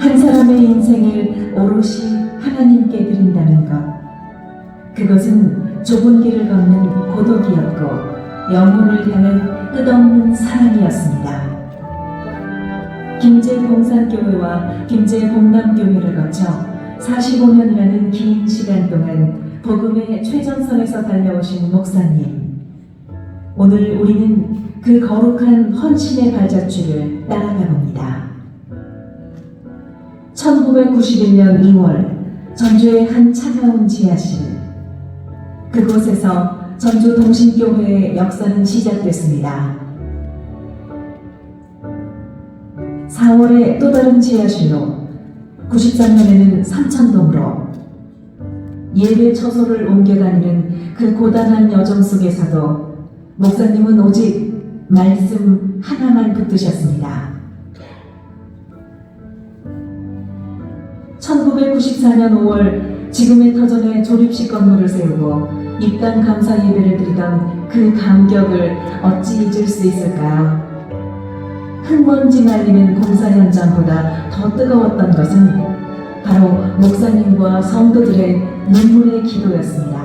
한 사람의 인생을 오롯이 하나님께 드린다는 것. 그것은 좁은 길을 걷는 고독이었고 영혼을 향한 끝없는 사랑이었습니다. 김제봉산교회와 김제봉남교회를 거쳐 45년이라는 긴 시간 동안 복음의 최전선에서 달려오신 목사님. 오늘 우리는 그 거룩한 헌신의 발자취를 따라가 봅니다. 1991년 2월 전주의 한 차가운 지하실 그곳에서 전주 동신교회의 역사는 시작됐습니다. 4월에 또 다른 지하실로 93년에는 삼천동으로 예배 처소를 옮겨다니는 그 고단한 여정 속에서도 목사님은 오직 말씀 하나만 붙드셨습니다. 1994년 5월 지금의 터전에 조립식 건물을 세우고 입당 감사 예배를 드리던 그 감격을 어찌 잊을 수 있을까요? 흙먼지 날리는 공사 현장보다 더 뜨거웠던 것은 바로 목사님과 성도들의 눈물의 기도였습니다.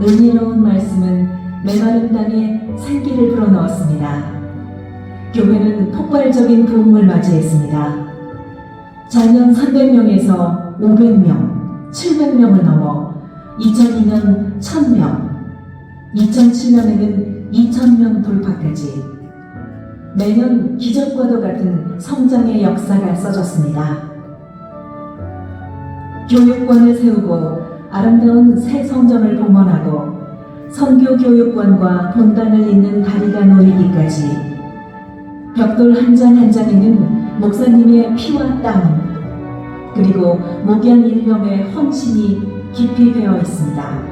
은혜로운 말씀은 메마른 땅에 생기를 불어넣었습니다. 교회는 폭발적인 부흥을 맞이했습니다. 작년 300명에서 500명, 700명을 넘어 2002년 1000명, 2007년에는 2000명 돌파까지 매년 기적과도 같은 성장의 역사가 써졌습니다. 교육관을 세우고 아름다운 새 성전을 봉헌하고 선교 교육관과 본당을 잇는 다리가 놓이기까지 벽돌 한 장 한 장에는 목사님의 피와 땀 그리고 목양 일념의 헌신이 깊이 배어 있습니다.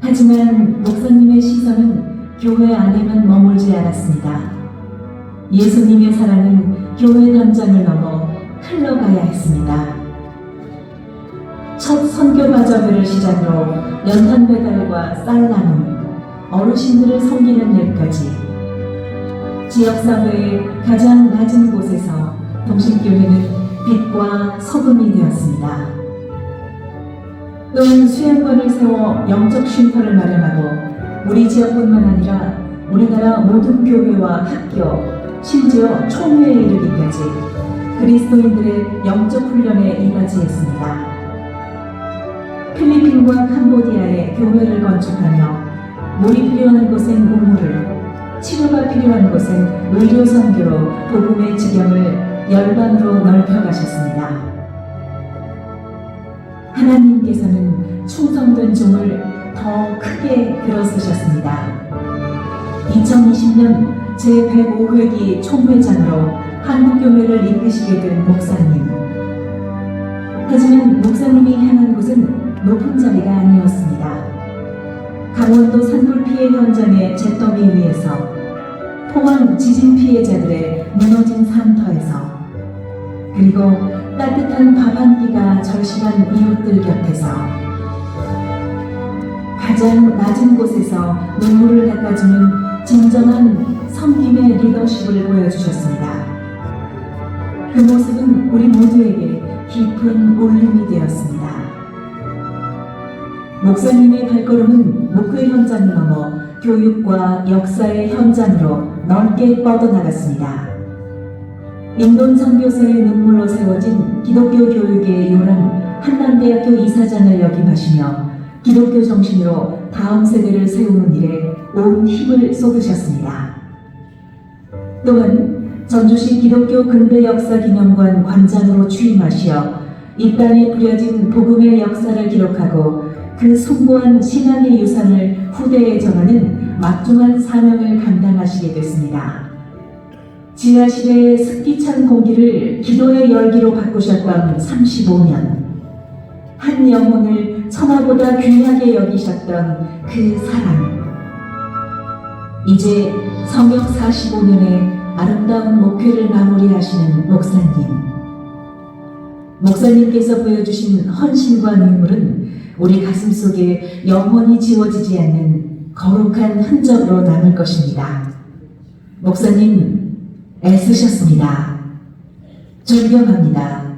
하지만 목사님의 시선은 교회 안에만 머물지 않았습니다. 예수님의 사랑은 교회 담장을 넘어 흘러가야 했습니다. 첫 선교 과정을 시작으로 연탄 배달과 쌀 나눔, 어르신들을 섬기는 일까지 지역사회의 가장 낮은 곳에서 동신교회는 빛과 소금이 되었습니다. 또한 수양관을 세워 영적 쉼터를 마련하고 우리 지역뿐만 아니라 우리나라 모든 교회와 학교, 심지어 총회에 이르기까지 그리스도인들의 영적 훈련에 이바지했습니다. 필리핀과 캄보디아에 교회를 건축하며 물이 필요한 곳엔 우물을, 치료가 필요한 곳엔 의료 선교로 복음의 지경을 열방으로 넓혀가셨습니다. 하나님께서는 충성된 종을 더 크게 들어쓰셨습니다. 2020년 제105회기 총회장으로 한국교회를 이끄시게 된 목사님. 하지만 목사님이 향한 곳은 높은 자리가 아니었습니다. 강원도 산불 피해 현장의 잿더미 위에서 포항 지진 피해자들의 무너진 산터에서 그리고 따뜻한 밥 한 끼가 절실한 이웃들 곁에서 가장 낮은 곳에서 눈물을 닦아주는 진정한 섬김의 리더십을 보여주셨습니다. 그 모습은 우리 모두에게 깊은 울림이 되었습니다. 목사님의 발걸음은 목회 현장을 넘어 교육과 역사의 현장으로 넓게 뻗어나갔습니다. 인돈 선교사의 눈물로 세워진 기독교 교육의 요람 한남대학교 이사장을 역임하시며 기독교 정신으로 다음 세대를 세우는 일에 온 힘을 쏟으셨습니다. 또한 전주시 기독교 근대 역사 기념관 관장으로 취임하시어 이 땅에 뿌려진 복음의 역사를 기록하고 그 숭고한 신앙의 유산을 후대에 전하는 막중한 사명을 감당하시게 됐습니다. 지하실의 습기찬 공기를 기도의 열기로 바꾸셨던 35년. 한 영혼을 천하보다 귀하게 여기셨던 그 사랑. 이제 성역 45년의 아름다운 목회를 마무리하시는 목사님. 목사님께서 보여주신 헌신과 눈물은 우리 가슴 속에 영원히 지워지지 않는 거룩한 흔적으로 남을 것입니다. 목사님, 애쓰셨습니다. 존경합니다.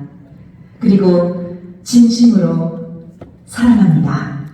그리고 진심으로 사랑합니다.